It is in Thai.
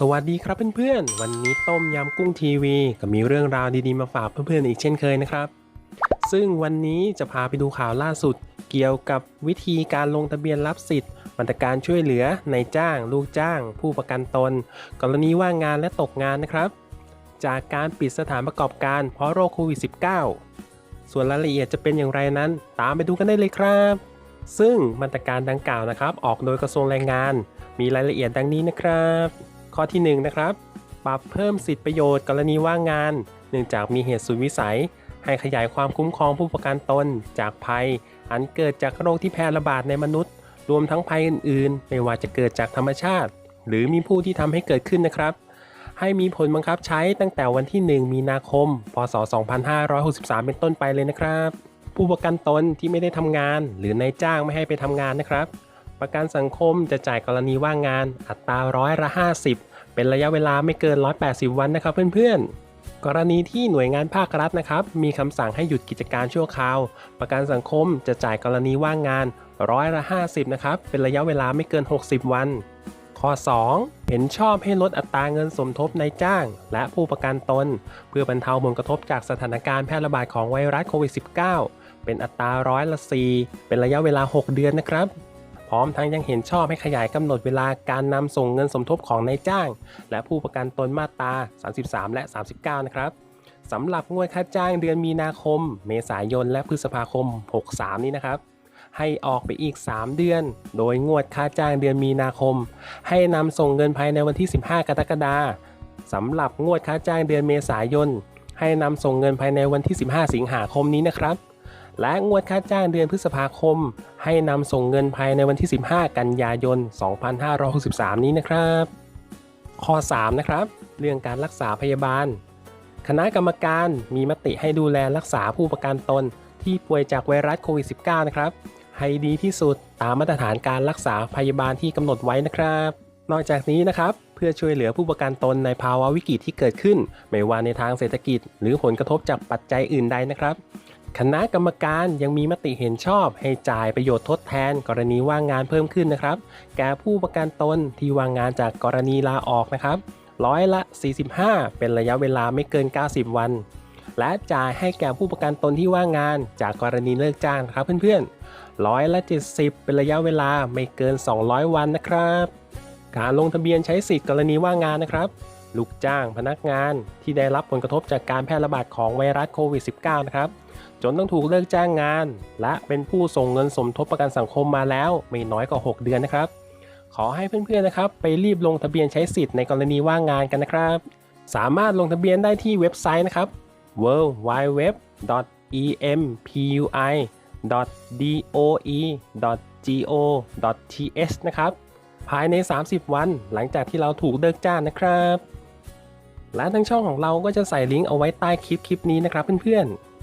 สวัสดีครับเพื่อนๆ วันนี้ต้มยำกุ้งทีวี ก็มีเรื่องราวดีๆมาฝากเพื่อนๆอีกเช่นเคยนะครับ ซึ่งวันนี้จะพาไปดูข่าวล่าสุด เกี่ยวกับวิธีการลงทะเบียนรับสิทธิ์มาตรการช่วยเหลือนายจ้าง ลูกจ้าง ผู้ประกันตน กรณีว่างงานและตกงานนะครับ จากการปิดสถานประกอบการเพราะโรคโควิด -19 ส่วนรายละเอียดจะเป็นอย่างไรนั้น ตามไปดูกันได้เลยครับ ซึ่งมาตรการดังกล่าวนะครับ ออกโดยกระทรวงแรงงาน มีรายละเอียดดังนี้นะครับ ข้อที่ 1 นะครับ ปรับเพิ่มสิทธิประโยชน์กรณีว่างงาน เนื่องจากมีเหตุสุดวิสัย ให้ขยายความคุ้มครองผู้ประกันตน จากภัย อันเกิดจากโรคที่แพร่ระบาดในมนุษย์ รวมทั้งภัยอื่นๆ ไม่ว่าจะเกิดจากธรรมชาติ หรือมีผู้ที่ทำให้เกิดขึ้นนะครับ ให้มีผลบังคับใช้ตั้งแต่วันที่ 1 มีนาคม พศ 2563 เป็นต้นไปเลยนะครับ ผู้ประกันตนที่ไม่ได้ทำงาน หรือนายจ้างไม่ให้ไปทำงานนะครับ ประกันสังคมจะจ่ายกรณีว่างงาน อัตราร้อยละ50 เป็นระยะเวลาไม่เกิน 180 วันนะครับเพื่อนๆ กรณีที่หน่วยงานภาครัฐนะครับ มีคำสั่งให้หยุดกิจการชั่วคราว ประกันสังคมจะจ่ายกรณีว่างงานร้อยละ50นะครับ เป็นระยะเวลาไม่เกิน 60 วัน ข้อ 2 เห็นชอบให้ลดอัตราเงินสมทบในจ้าง และผู้ประกันตน เพื่อบรรเทาผลกระทบจากสถานการณ์แพร่ระบาดของไวรัสโควิด -19 เป็นอัตราร้อยละ4เป็นระยะเวลา 6 เดือนนะครับ พร้อมทั้งยังเห็นชอบให้ขยายกำหนดเวลาการนำส่งเงินสมทบของนายจ้าง และผู้ประกันตนมาตรา 33 และ 39 นะครับสำหรับงวดค่าจ้างเดือนมีนาคม เมษายน และพฤษภาคม 63 นี้นะครับ ให้ออกไปอีก 3 เดือน โดยงวดค่าจ้างเดือนมีนาคม ให้นำส่งเงินภายในวันที่ 15 กรกฎาคมสำหรับงวดค่าจ้างเดือนเมษายน ให้นำส่งเงินภายในวันที่ 15 สิงหาคมนี้นะครับ และงวดค่าจ้างเดือนพฤษภาคม ให้นำส่งเงินภายในวันที่ 15 กันยายน 2563 นี้นะครับ ข้อ 3 นะครับ เรื่องการรักษาพยาบาล คณะกรรมการมีมติให้ดูแลรักษาผู้ประกันตน ที่ป่วยจากไวรัสโควิด -19 นะครับ ให้ดีที่สุดตามมาตรฐานการรักษาพยาบาลที่กำหนดไว้นะครับ นอกจากนี้นะครับเพื่อช่วยเหลือผู้ประกันตนในภาวะวิกฤตที่เกิดขึ้น ไม่ว่าในทางเศรษฐกิจ หรือผลกระทบจากปัจจัยอื่นใดนะครับ คณะกรรมการยังมีมติเห็นชอบ ให้จ่ายประโยชน์ทดแทน กรณีว่างงานเพิ่มขึ้นนะครับ แก่ผู้ประกันตนที่ว่างงานจากกรณีลาออกนะครับร้อยละ 45 เป็นระยะเวลาไม่เกิน 90 วัน และจ่ายให้แก่ผู้ประกันตนที่ว่างงานจากกรณีเลิกจ้างครับเพื่อนๆร้อยละ 70 เป็นระยะเวลาไม่เกิน 200 วันนะครับ การลงทะเบียนใช้สิทธิ์กรณีว่างงานนะครับ ลูกจ้าง พนักงานที่ได้รับผลกระทบจากการแพร่ระบาดของไวรัสโควิด -19 นะครับ จนต้องถูกเลิกจ้างงาน และเป็นผู้ส่งเงินสมทบประกันสังคมมาแล้วไม่น้อยกว่า 6 เดือนนะครับ ขอให้เพื่อนๆนะครับ ไปรีบลงทะเบียนใช้สิทธิ์ในกรณีว่างงานกันนะครับ สามารถลงทะเบียนได้ที่เว็บไซต์นะครับ w w w e m p u i d o e g o t h นะครับภายใน 30 วันหลังจากที่เราถูกเลิกจ้างนะครับ และทั้งช่องของเราก็จะใส่ลิงก์เอาไว้ใต้คลิปคลิปนี้นะครับเพื่อนๆ